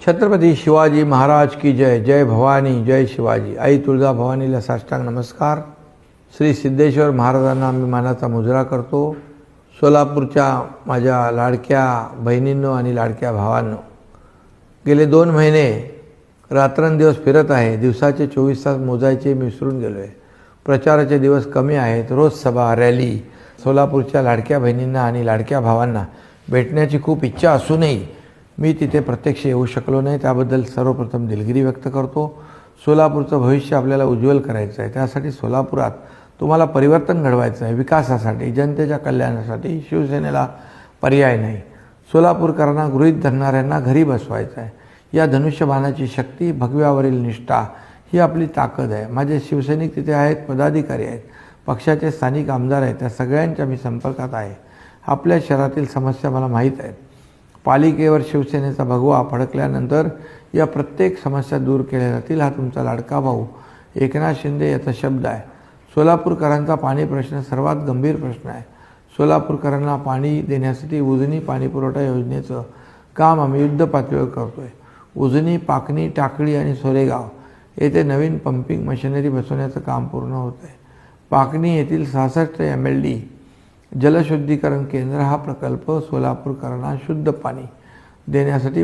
छत्रपती शिवाजी महाराज की जय जय भवानी जय शिवाजी. आई तुळजा भवानीला साष्टांग नमस्कार. श्री सिद्धेश्वर महाराजांना मी मानाचा मुजरा करतो. सोलापूरच्या माझ्या लाडक्या बहिणींनो आणि लाडक्या भावांनो गेले दोन महिने रात्रंदिवस फिरत आहे. दिवसाचे चोवीस तास मोजायचे मी विसरून गेलो आहे प्रचाराचे दिवस कमी आहेत. रोज सभा रॅली सोलापूरच्या लाडक्या बहिणींना आणि लाडक्या भावांना भेटण्याची खूप इच्छा असूनही मी तिथे प्रत्यक्ष येऊ शकलो नाही. त्याबद्दल सर्वप्रथम दिलगिरी व्यक्त करतो. सोलापूरचं भविष्य आपल्याला उज्ज्वल करायचं आहे त्यासाठी सोलापुरात तुम्हाला परिवर्तन घडवायचं आहे विकासासाठी जनतेच्या कल्याणासाठी शिवसेनेला पर्याय नाही. सोलापूरकरांना गृहीत धरणाऱ्यांना घरी बसवायचं आहे या धनुष्यबाणाची शक्ती भगव्यावरील निष्ठा ही आपली ताकद आहे. माझे शिवसैनिक तिथे आहेत पदाधिकारी आहेत पक्षाचे स्थानिक आमदार आहेत. त्या सगळ्यांच्या मी संपर्कात आहे. आपल्या शहरातील समस्या मला माहीत आहेत. पालिकेवर शिवसेनेचा भगवा फडकल्यानंतर या प्रत्येक समस्या दूर केल्या जातील हा तुमचा लाडका भाऊ एकनाथ शिंदे याचा शब्द आहे. सोलापूरकरांचा पाणी प्रश्न सर्वात गंभीर प्रश्न आहे. सोलापूरकरांना पाणी देण्यासाठी उजनी पाणी पुरवठा योजनेचं काम आम्ही युद्ध पातळीवर करतो आहे उजनी पाकणी टाकळी आणि सोरेगाव येथे नवीन पंपिंग मशिनरी बसवण्याचं काम पूर्ण होत आहे पाकणी येथील सहासष्ट एम एल डी जलशुद्धीकरण केंद्र हा प्रकल्प सोलापूरकरांना शुद्ध पाणी देण्यासाठी